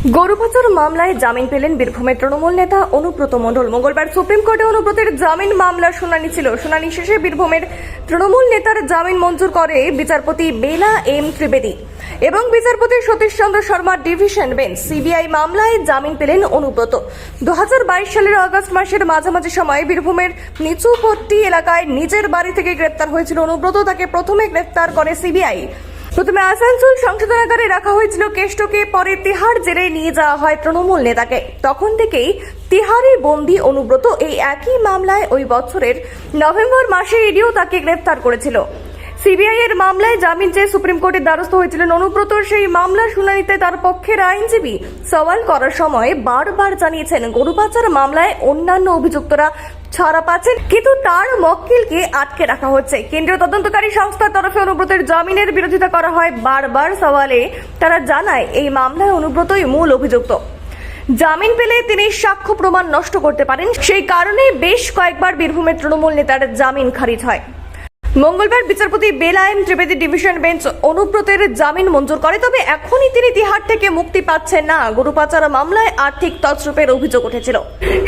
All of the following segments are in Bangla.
গরুপাচার মামলায় জামিন পেলেন বীরভূমের তৃণমূল নেতা অনুব্রত মণ্ডল। মঙ্গলবার সুপ্রিম কোর্টে অনুব্রতের জামিন মামলার শুনানি ছিল। শুনানি শেষে বীরভূমের তৃণমূল নেতার জামিন মঞ্জুর করে বিচারপতি বেলা এম ত্রিবেদী এবং বিচারপতি Satish Chandra Sharma division bench. CBI মামলায় জামিন পেলেন অনুব্রত। দু হাজার বাইশ সালের আগস্ট মাসের মাঝামাঝি সময়ে বীরভূমের নিচুপট্টি এলাকায় নিজের বাড়ি থেকে গ্রেপ্তার হয়েছিল অনুব্রত। তাকে প্রথমে গ্রেপ্তার করে সিবিআই। প্রথমে আসানসোল সংশোধনাগারে রাখা হয়েছিল কেষ্টকে, পরে তিহার জেলে নিয়ে যাওয়া হয় তৃণমূল নেতাকে। তখন থেকেই তিহারে বন্দি অনুব্রত এই একই মামলায় ওই বছরের নভেম্বর মাসে ইডিও তাকে গ্রেফতার করেছিল। সিবিআই এর মামলায় জামিন চেয়ে সুপ্রিম কোর্টের দ্বারস্থ হয়েছিলেন অনুব্রত। সেই মামলার শুনানিতে তার পক্ষের আইনজীবী সওয়াল করার সময় বারবার জানিয়েছেন, গরু পাচার মামলায় অন্যান্য অভিযুক্তরা ছাড়া পাচ্ছেন, কিন্তু তার মক্কেলকে আটকে রাখা হচ্ছে। কেন্দ্রীয় তদন্তকারী সংস্থার তরফে অনুব্রতের জামিনের বিরোধিতা করা হয় বারবার। সওয়ালে তারা জানায়, এই মামলায় অনুব্রতই মূল অভিযুক্ত। জামিন পেলে তিনি সাক্ষ্য প্রমাণ নষ্ট করতে পারেন। সেই কারণে বেশ কয়েকবার বীরভূমের তৃণমূল নেতার জামিন খারিজ হয়। মঙ্গলবার বিচারপতি বেলায়েম ত্রিবেদী ডিভিশন বেঞ্চ অনুব্রতের জামিন মঞ্জুর করে, তবে এখনই তিনি তিহার থেকে মুক্তি পাচ্ছেন না। গরু পাচার মামলায় আর্থিক তছরূপের অভিযোগ উঠেছিল।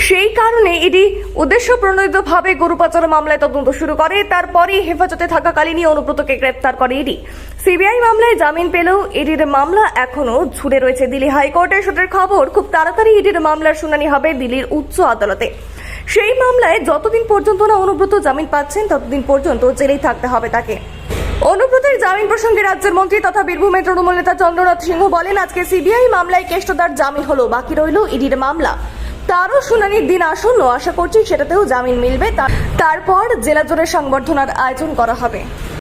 সেই কারণে ইডি উদ্দেশ্য প্রণোদিতভাবে গরু পাচার মামলায় তদন্ত শুরু করে। তারপরই হেফাজতে থাকাকালীনই অনুব্রতকে গ্রেপ্তার করে ইডি। সিবিআই মামলায় জামিন পেলেও ইডির মামলা এখনও ঝুড়ে রয়েছে দিল্লি হাইকোর্টের। সূত্রের খবর, খুব তাড়াতাড়ি ইডির মামলার শুনানি হবে দিল্লির উচ্চ আদালতে। সেই মামলায় যতদিন পর্যন্ত না অনুব্রত জামিন পাচ্ছেন, ততদিন পর্যন্ত জেলেই থাকতে হবে তাকে। অনুব্রতের জামিন প্রসঙ্গে রাজ্যের মন্ত্রী তথা বীরভূমের তৃণমূল নেতা চন্দ্রনাথ সিংহ বলেন, আজকে সিবিআই মামলায় কেষ্টদার জামিন হলো, বাকি রইল ইডির মামলা। তারও শুনানির দিন আসন্ন, আশা করছি সেটাতেও জামিন মিলবে। তারপর জেলা জোরে সংবর্ধনার আয়োজন করা হবে।